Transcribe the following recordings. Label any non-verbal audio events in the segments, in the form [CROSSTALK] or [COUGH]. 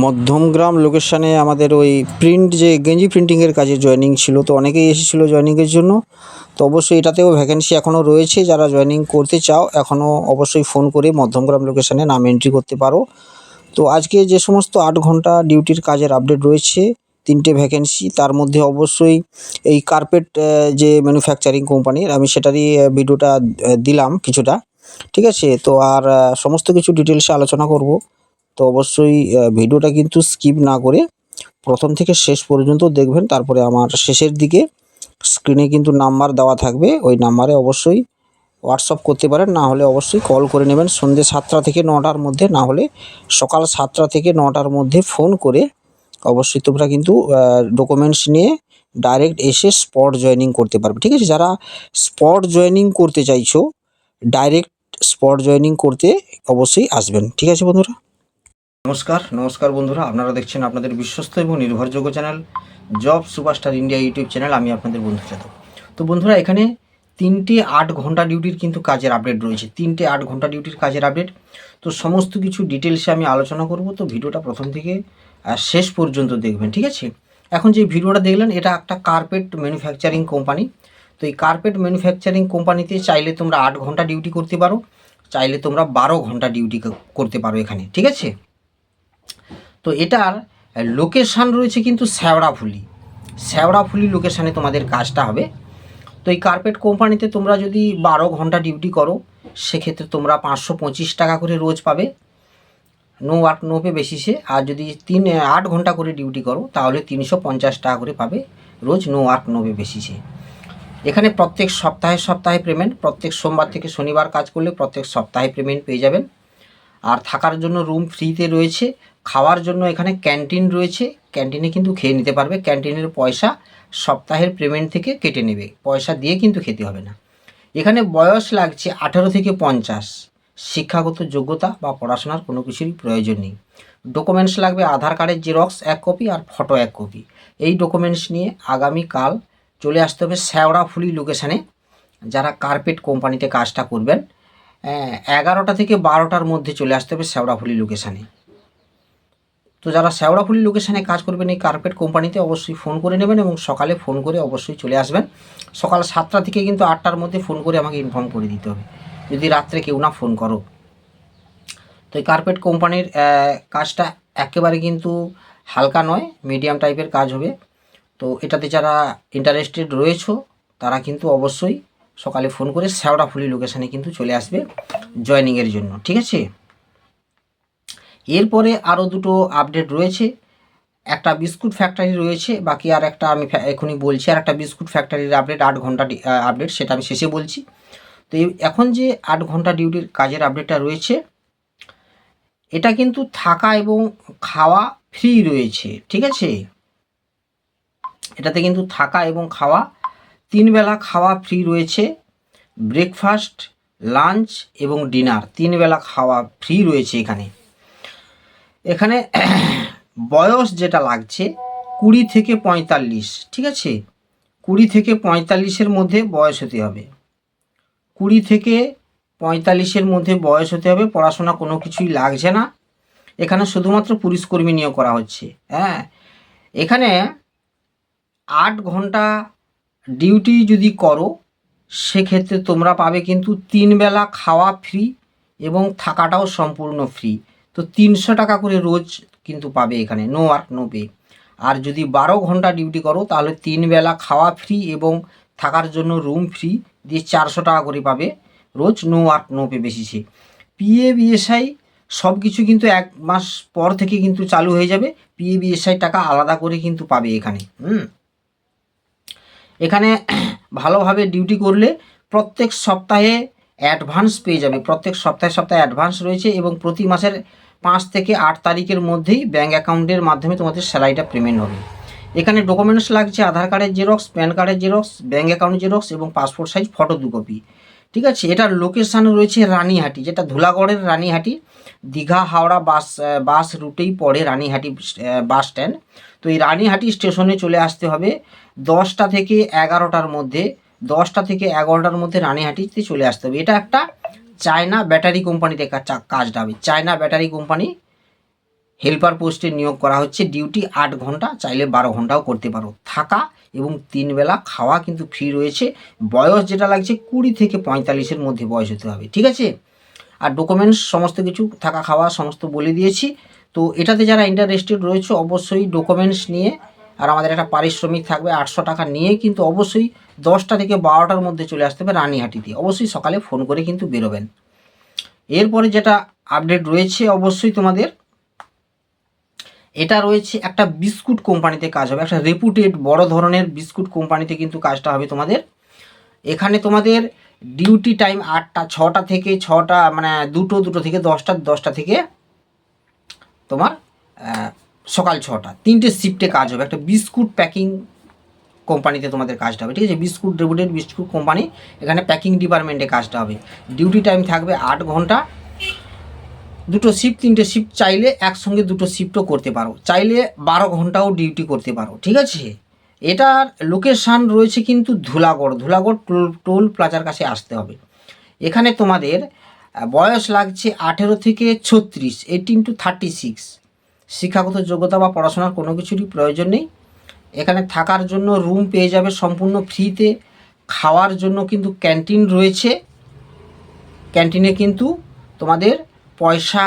মধ্যমগ্রাম লোকেশানে আমাদের ওই প্রিন্ট যে গেঞ্জি প্রিন্টিংয়ের কাজে জয়েনিং ছিল, তো অনেকেই এসেছিল জয়েনিংয়ের জন্য। তো অবশ্যই এটাতেও ভ্যাকেন্সি এখনও রয়েছে, যারা জয়েনিং করতে চাও এখনও অবশ্যই ফোন করে মধ্যমগ্রাম লোকেশানে নাম এন্ট্রি করতে পারো। তো আজকে যে সমস্ত আট ঘণ্টা ডিউটির কাজের আপডেট রয়েছে, তিনটে ভ্যাকেন্সি তার মধ্যে অবশ্যই এই কার্পেট যে ম্যানুফ্যাকচারিং কোম্পানির আমি সেটারই ভিডিওটা দিলাম কিছুটা। ঠিক আছে? তো আর সমস্ত কিছু ডিটেলসে আলোচনা করব। তো অবশ্যই ভিডিওটা কিন্তু স্কিপ না করে প্রথম থেকে শেষ পর্যন্ত দেখবেন। তারপরে আমার শেষের দিকে স্ক্রিনে কিন্তু নাম্বার দেওয়া থাকবে। ওই নাম্বারে অবশ্যই হোয়াটসঅ্যাপ করতে পারেন। না হলে অবশ্যই কল করে নেবেন সন্ধ্যে সাতটা থেকে নটার মধ্যে। না হলে সকাল সাতটা থেকে নটার মধ্যে ফোন করে অবশ্যই তোমরা কিন্তু ডকুমেন্টস নিয়ে ডাইরেক্ট এসে স্পট জয়েনিং করতে পারবে। ঠিক আছে? যারা স্পট জয়েনিং করতে চাইছো ডাইরেক্ট স্পট জয়েনিং করতে অবশ্যই আসবেন। ঠিক আছে বন্ধুরা? নমস্কার নমস্কার বন্ধুরা, আপনারা দেখছেন আপনাদের বিশ্বস্ত এবং নির্ভরযোগ্য channel job superstar India YouTube channel, আমি আপনাদের বন্ধু যাদব তো বন্ধুরা, এখানে তিনটে আট ঘণ্টা ডিউটির কিন্তু কাজের আপডেট রয়েছে, তিনটে আট ঘণ্টা ডিউটির কাজের আপডেট। তো সমস্ত কিছু ডিটেলসে আমি আলোচনা করব, তো ভিডিওটা প্রথম থেকে শেষ পর্যন্ত দেখবেন, ঠিক আছে? এখন যে ভিডিওটা দেখলেন, এটা একটা কার্পেট ম্যানুফ্যাকচারিং কোম্পানি। তো এই কার্পেট ম্যানুফ্যাকচারিং কোম্পানিতে চাইলে তোমরা আট ঘণ্টা ডিউটি করতে পারো, চাইলে তোমরা বারো ঘণ্টা ডিউটি করতে পারো এখানে, ঠিক আছে? তো এটার লোকেশান রয়েছে কিন্তু শ্যাওড়াফুলি। শ্যাওড়াফুলি লোকেশানে তোমাদের কাজটা হবে। তো এই কার্পেট কোম্পানিতে তোমরা যদি বারো ঘণ্টা ডিউটি করো, সেক্ষেত্রে তোমরা পাঁচশো পঁচিশ টাকা করে রোজ পাবে। নো ওয়ার্ক নো পে বেসিসে আর যদি তিন, আট ঘণ্টা করে ডিউটি করো, তাহলে তিনশো পঞ্চাশ টাকা করে পাবে রোজ নো ওয়ার্ক নো পে বেসিসে এখানে প্রত্যেক সপ্তাহে সপ্তাহে পেমেন্ট প্রত্যেক সোমবার থেকে শনিবার কাজ করলে প্রত্যেক সপ্তাহে পেমেন্ট পেয়ে যাবেন। আর থাকার জন্য রুম ফ্রিতে রয়েছে। খাওয়ার জন্য এখানে ক্যান্টিন রয়েছে। ক্যান্টিনে কিন্তু খেয়ে নিতে পারবে। ক্যান্টিনের পয়সা সপ্তাহের পেমেন্ট থেকে কেটে নেবে। পয়সা দিয়ে কিন্তু খেতে হবে না। এখানে বয়স লাগছে আঠারো থেকে পঞ্চাশ। শিক্ষাগত যোগ্যতা বা পড়াশোনার কোনো কিছুরই প্রয়োজন নেই। ডকুমেন্টস লাগবে আধার কার্ডের জেরক্স এক কপি আর ফটো এক কপি এই ডকুমেন্টস নিয়ে আগামীকাল চলে আসতে হবে শ্যাওড়াফুলি লোকেশানে যারা কার্পেট কোম্পানিতে কাজটা করবেন এগারোটা থেকে বারোটার মধ্যে চলে আসতে হবে শ্যাওড়াফুলি লোকেশানে তো যারা শ্যাওড়াফুলি লোকেশানে কাজ করবেন এই কার্পেট কোম্পানিতে অবশ্যই ফোন করে নেবেন এবং সকালে ফোন করে অবশ্যই চলে আসবেন। সকাল সাতটা থেকে কিন্তু আটটার মধ্যে ফোন করে আমাকে ইনফর্ম করে দিতে হবে। যদি রাত্রে কেউ না ফোন করো। তো এই কার্পেট কোম্পানির কাজটা একেবারে কিন্তু হালকা নয় মিডিয়াম টাইপের কাজ হবে। তো এটাতে যারা ইন্টারেস্টেড রয়েছো, তারা কিন্তু অবশ্যই সকালে ফোন করে শ্যাওড়াফুলি লোকেশানে কিন্তু চলে আসবে জয়নিংয়ের জন্য, ঠিক আছে? এরপরে আরও দুটো আপডেট রয়েছে। একটা বিস্কুট ফ্যাক্টরি রয়েছে, বাকি আর একটা আমি এখনই বলছি, আর একটা বিস্কুট ফ্যাক্টরির আপডেট আট ঘণ্টা আপডেট সেটা আমি শেষে বলছি। তো এখন যে আট ঘণ্টা ডিউটির কাজের আপডেটটা রয়েছে, এটা কিন্তু থাকা এবং খাওয়া ফ্রি রয়েছে, ঠিক আছে? এটাতে কিন্তু থাকা এবং খাওয়া তিন বেলা খাওয়া ফ্রি রয়েছে ব্রেকফাস্ট লাঞ্চ এবং ডিনার তিন বেলা খাওয়া ফ্রি রয়েছে এখানে। এখানে [COUGHS] বয়স যেটা লাগছে কুড়ি থেকে পঁয়তাল্লিশ, ঠিক আছে? কুড়ি থেকে পঁয়তাল্লিশের মধ্যে বয়স হতে হবে। কুড়ি থেকে পঁয়তাল্লিশের মধ্যে বয়স হতে হবে, পড়াশোনা কোনো কিছুই লাগছে না। এখানে শুধুমাত্র পুলিশ কর্মী নিয়োগ করা হচ্ছে হ্যাঁ? এখানে আট ঘণ্টা ডিউটি যদি করো, সেক্ষেত্রে তোমরা পাবে কিন্তু তিন বেলা খাওয়া ফ্রি এবং থাকাটাও সম্পূর্ণ ফ্রি তো তিনশো টাকা করে রোজ কিন্তু পাবে এখানে নো ওয়ার্ক নো পে আর যদি বারো ঘণ্টা ডিউটি করো, তাহলে তিন বেলা খাওয়া ফ্রি এবং থাকার জন্য রুম ফ্রি দিয়ে চারশো টাকা করে পাবে রোজ নো ওয়ার্ক নো পে বেশিছে পিএ বিএসআই সব কিছু কিন্তু এক মাস পর থেকে কিন্তু চালু হয়ে যাবে। পিএ বিএসআই টাকা আলাদা করে কিন্তু পাবে এখানে, হুম? এখানে ভালোভাবে ডিউটি করলে প্রত্যেক সপ্তাহে অ্যাডভান্স পেয়ে যাবে। প্রত্যেক সপ্তাহে সপ্তাহে অ্যাডভান্স রয়েছে এবং প্রতি মাসের পাঁচ থেকে আট তারিখের মধ্যেই ব্যাঙ্ক অ্যাকাউন্টের মাধ্যমে তোমাদের স্যালারিটা পেমেন্ট হবে। এখানে ডকুমেন্টস লাগছে, আধার কার্ডের জেরক্স প্যান কার্ডের জেরক্স ব্যাঙ্ক অ্যাকাউন্ট জেরক্স এবং পাসপোর্ট সাইজ ফটো দু কপি ঠিক আছে? এটার লোকেশান রয়েছে রানীহাটি, যেটা ধুলাগড়ের রানীহাটি। দীঘা, হাওড়া বাস বাস রুটেই পড়ে রানীহাটি বাস স্ট্যান্ড তো এই রানীহাটি স্টেশনে চলে আসতে হবে। দশটা থেকে এগারোটার মধ্যে, দশটা থেকে এগারোটার মধ্যে রানীহাটিতে চলে আসতে হবে। এটা একটা চায়না ব্যাটারি কোম্পানিতে কাজটা হবে। চায়না ব্যাটারি কোম্পানি হেল্পার পোস্টে নিয়োগ করা হচ্ছে। ডিউটি আট ঘণ্টা, চাইলে বারো ঘন্টাও করতে পারো। থাকা এবং তিন বেলা খাওয়া কিন্তু ফ্রি রয়েছে। বয়স যেটা লাগছে কুড়ি থেকে পঁয়তাল্লিশের মধ্যে বয়স হতে হবে। ঠিক আছে? আর ডকুমেন্টস সমস্ত কিছু থাকা খাওয়া সমস্ত বলে দিয়েছি। তো এটাতে যারা ইন্টারেস্টেড রয়েছে, অবশ্যই ডকুমেন্টস নিয়ে, আর আমাদের একটা পারিশ্রমিক থাকবে আটশো টাকা নিয়ে, কিন্তু অবশ্যই দশটা থেকে বারোটার মধ্যে চলে আসতে হবে রানীহাটিতে অবশ্যই সকালে ফোন করে কিন্তু বেরোবেন। এরপরে যেটা আপডেট রয়েছে অবশ্যই তোমাদের, এটা রয়েছে একটা বিস্কুট কোম্পানিতে কাজ হবে, একটা রেপুটেড বড় ধরনের বিস্কুট কোম্পানিতে কিন্তু কাজটা হবে তোমাদের। এখানে তোমাদের ডিউটি টাইম আটটা, ছটা থেকে ছটা মানে দুটো দুটো থেকে দশটা দশটা থেকে তোমার সকাল ছটা, তিনটে শিফটে কাজ হবে। একটা বিস্কুট প্যাকিং কোম্পানিতে তোমাদের কাজটা হবে, ঠিক আছে? বিস্কুট রেপুটেড বিস্কুট কোম্পানি এখানে প্যাকিং ডিপার্টমেন্টে কাজটা হবে। ডিউটি টাইম থাকবে আট ঘণ্টা। দুটো শিফট তিনটে শিফট চাইলে একসঙ্গে দুটো শিফটও করতে পারো। চাইলে বারো ঘন্টাও ডিউটি করতে পারো, ঠিক আছে? এটার লোকেশান রয়েছে কিন্তু ধুলাগড়। ধুলাগড় টোল টোল প্লাজার কাছে আসতে হবে। এখানে তোমাদের বয়স লাগছে আঠেরো থেকে ছত্রিশ এইটিন টু থার্টি সিক্স শিক্ষাগত যোগ্যতা বা পড়াশোনার কোনো কিছুরই প্রয়োজন নেই। এখানে থাকার জন্য রুম পেয়ে যাবে সম্পূর্ণ ফ্রিতে খাওয়ার জন্য কিন্তু ক্যান্টিন রয়েছে। ক্যান্টিনে কিন্তু তোমাদের পয়সা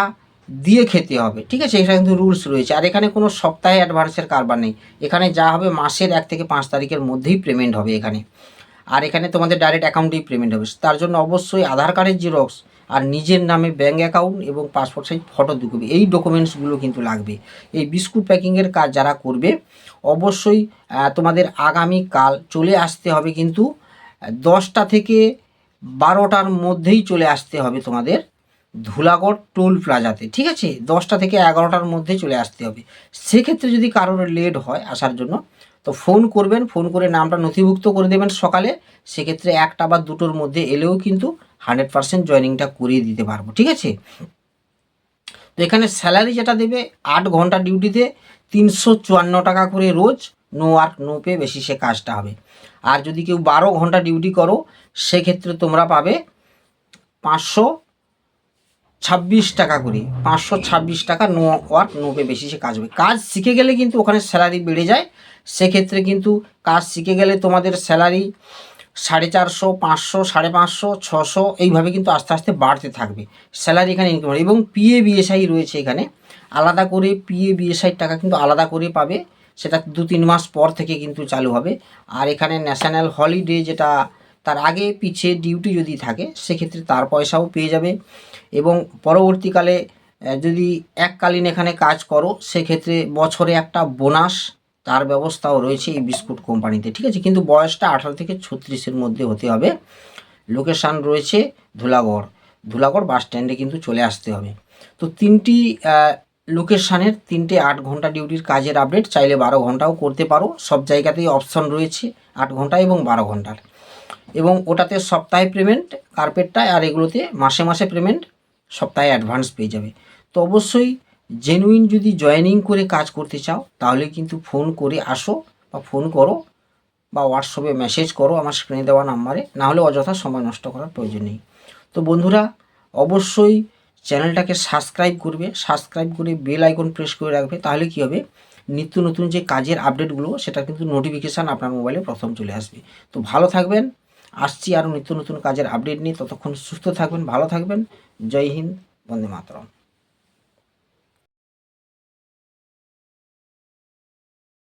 দিয়ে খেতে হবে, ঠিক আছে? এটা কিন্তু রুলস রয়েছে। আর এখানে কোনো সপ্তাহে অ্যাডভান্সের কারবার নেই। এখানে যা হবে মাসের এক থেকে পাঁচ তারিখের মধ্যেই পেমেন্ট হবে এখানে। আর এখানে তোমাদের ডাইরেক্ট অ্যাকাউন্টেই পেমেন্ট হবে। তার জন্য অবশ্যই আধার কার্ডের জেরক্স আর নিজের নামে ব্যাঙ্ক অ্যাকাউন্ট এবং পাসপোর্ট সাইজ ফটো দু কপি এই ডকুমেন্টসগুলো কিন্তু লাগবে। এই বিস্কুট প্যাকিংয়ের কাজ যারা করবে, অবশ্যই তোমাদের আগামী কাল চলে আসতে হবে কিন্তু দশটা থেকে বারোটার মধ্যেই চলে আসতে হবে তোমাদের ধুলাগড় টোল প্লাজাতে। ঠিক আছে? দশটা থেকে এগারোটার মধ্যে চলে আসতে হবে। সেক্ষেত্রে যদি কারোর লেট হয় আসার জন্য, তো ফোন করবেন ফোন করে নামটা নথিভুক্ত করে দেবেন সকালে। সেক্ষেত্রে একটা বা দুটোর মধ্যে এলেও কিন্তু হান্ড্রেড পার্সেন্ট জয়নিংটা করিয়ে দিতে পারব, ঠিক আছে? তো এখানে স্যালারি যেটা দেবে আট ঘণ্টা ডিউটিতে তিনশো চুয়ান্ন টাকা করে রোজ, নো ওয়ার্ক, নো পে, বেশি সে কাজটা হবে। আর যদি কেউ বারো ঘণ্টা ডিউটি করো, সেক্ষেত্রে তোমরা পাবে পাঁচশো ছাব্বিশ টাকা করে, পাঁচশো ছাব্বিশ টাকা নো ওয়ার্ক, নো পে, বেশি সে কাজ হবে। কাজ শিখে গেলে কিন্তু ওখানে স্যালারি বেড়ে যায়, সেক্ষেত্রে কিন্তু কাজ শিখে গেলে তোমাদের স্যালারি সাড়ে চারশো, পাঁচশো, সাড়ে পাঁচশো, ছশো এইভাবে কিন্তু আস্তে আস্তে বাড়তে থাকবে। স্যালারি এখানে ইনকাম এবং পিএ বিএসআই রয়েছে এখানে। আলাদা করে পিএ বিএসআইয়ের টাকা কিন্তু আলাদা করে পাবে। সেটা দু তিন মাস পর থেকে কিন্তু চালু হবে। আর এখানে ন্যাশনাল হলিডে যেটা, তার আগে পিছিয়ে ডিউটি যদি থাকে, সেক্ষেত্রে তার পয়সাও পেয়ে যাবে। এবং পরবর্তীকালে যদি এককালীন এখানে কাজ করো, সেক্ষেত্রে বছরে একটা বোনাস তার ব্যবস্থাও রয়েছে এই বিস্কুট কোম্পানিতে, ঠিক আছে? কিন্তু বয়সটা আঠারো থেকে ছত্রিশের মধ্যে হতে হবে। লোকেশান রয়েছে ধুলাগড়। ধুলাগড় বাস স্ট্যান্ডে কিন্তু চলে আসতে হবে। তো তিনটি লোকেশানের তিনটে আট ঘণ্টা ডিউটির কাজের আপডেট, চাইলে বারো ঘন্টাও করতে পারো। সব জায়গাতেই অপশন রয়েছে আট ঘণ্টা এবং বারো ঘণ্টার। এবং ওটাতে সপ্তাহে পেমেন্ট কার্পেটটায় আর এগুলোতে মাসে মাসে পেমেন্ট, সপ্তাহে অ্যাডভান্স পেয়ে যাবে। তো অবশ্যই জেনুইন যদি জয়েনিং করে কাজ করতে চাও, তাহলে কিন্তু ফোন করে আসো বা ফোন করো বা হোয়াটসঅ্যাপে মেসেজ করো আমার স্ক্রিনে দেওয়া নাম্বারে না হলে অযথা সময় নষ্ট করার প্রয়োজন নেই। তো বন্ধুরা, অবশ্যই চ্যানেলটাকে সাবস্ক্রাইব করবে সাবস্ক্রাইব করে বেল আইকন প্রেস করে রাখবে, তাহলে কী হবে? নিত্য নতুন যে কাজের আপডেটগুলো সেটা কিন্তু নোটিফিকেশান আপনার মোবাইলে প্রথম চলে আসবে। তো ভালো থাকবেন, আসছি আরও নিত্য নতুন কাজের আপডেট নিয়ে, ততক্ষণ সুস্থ থাকবেন, ভালো থাকবেন, জয় হিন্দ, বন্দে মাতরম।